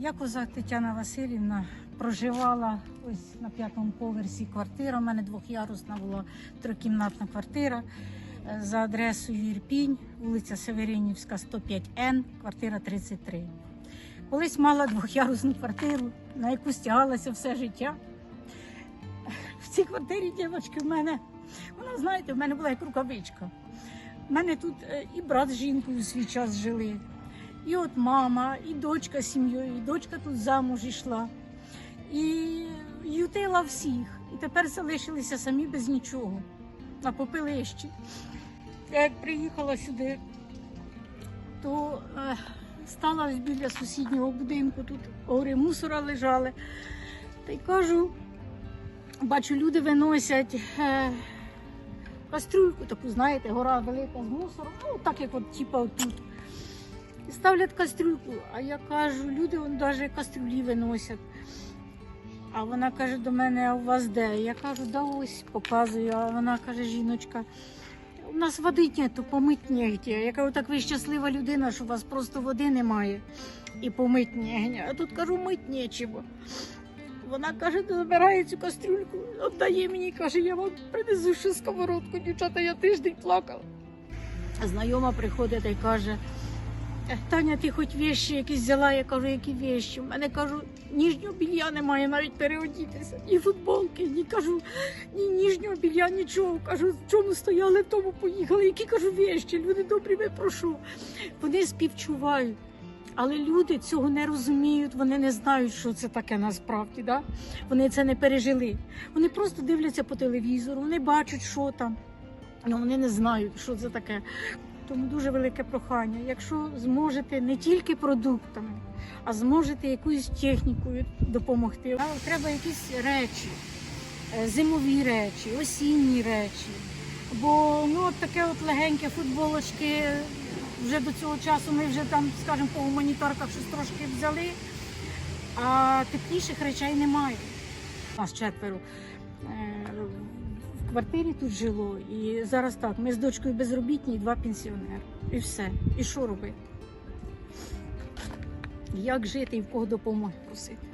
Я козак Тетяна Васильівна проживала ось на п'ятому поверсі квартира. У мене двохярусна була трикімнатна квартира е, за адресою Ірпінь, вулиця Северинівська, 105Н, квартира 33. Колись мала двохярусну квартиру, на яку стягалася все життя. В цій квартирі дівчатки в мене, вона знаєте, в мене була як рукавичка. У мене тут е, і брат з жінкою свій час жили. І от мама, і дочка з сім'єю, і дочка тут замуж йшла. І ютила всіх. І тепер залишилися самі без нічого. На попелищі. Я як приїхала сюди, то е, стала біля сусіднього будинку, тут гори мусора лежали. Та й кажу, бачу, люди виносять е, кастрюльку, таку, знаєте, гора велика з мусором, ну так як от типа отут. І ставлять кастрюльку. А я кажу, люди вон навіть кастрюлі виносять. А вона каже до мене, а у вас де? Я кажу, да ось показую. А вона каже, жіночка, у нас води нету, помить негде. Я кажу, так ви щаслива людина, що у вас просто води немає і помить негде. А тут кажу, мить нечого. Вона каже, забирає цю кастрюльку, віддає мені, каже, я вам принесу ще сковородку, дівчата, я тиждень плакала. Знайома приходить і каже, «Е, Таня, ти хоч вещі якісь взяла, я кажу, які вещі. У мене кажу, ніжнього білья немає навіть переодітися. Ні футболки, ні кажу, ні ніжнього білья, нічого. Кажу, в чому стояли, в тому поїхали. Які кажу вещі, люди добрі, ви прошу. Вони співчувають. Але люди цього не розуміють, вони не знають, що це таке насправді. Да? Вони це не пережили. Вони просто дивляться по телевізору, вони бачать, що там. але вони не знають, що це таке. Тому дуже велике прохання. Якщо зможете не тільки продуктами, а зможете якоюсь технікою допомогти. Треба якісь речі, е, зимові речі, осінні речі. Бо ну от таке от легеньке футболочки. Вже до цього часу ми вже там, скажімо, по гуманітарках щось трошки взяли, а тепліших речей немає. Нас четверо. Квартирі тут жило. І зараз так, ми з дочкою безробітні і два пенсіонери. І все. І що робити? Як жити і в кого допомоги просити?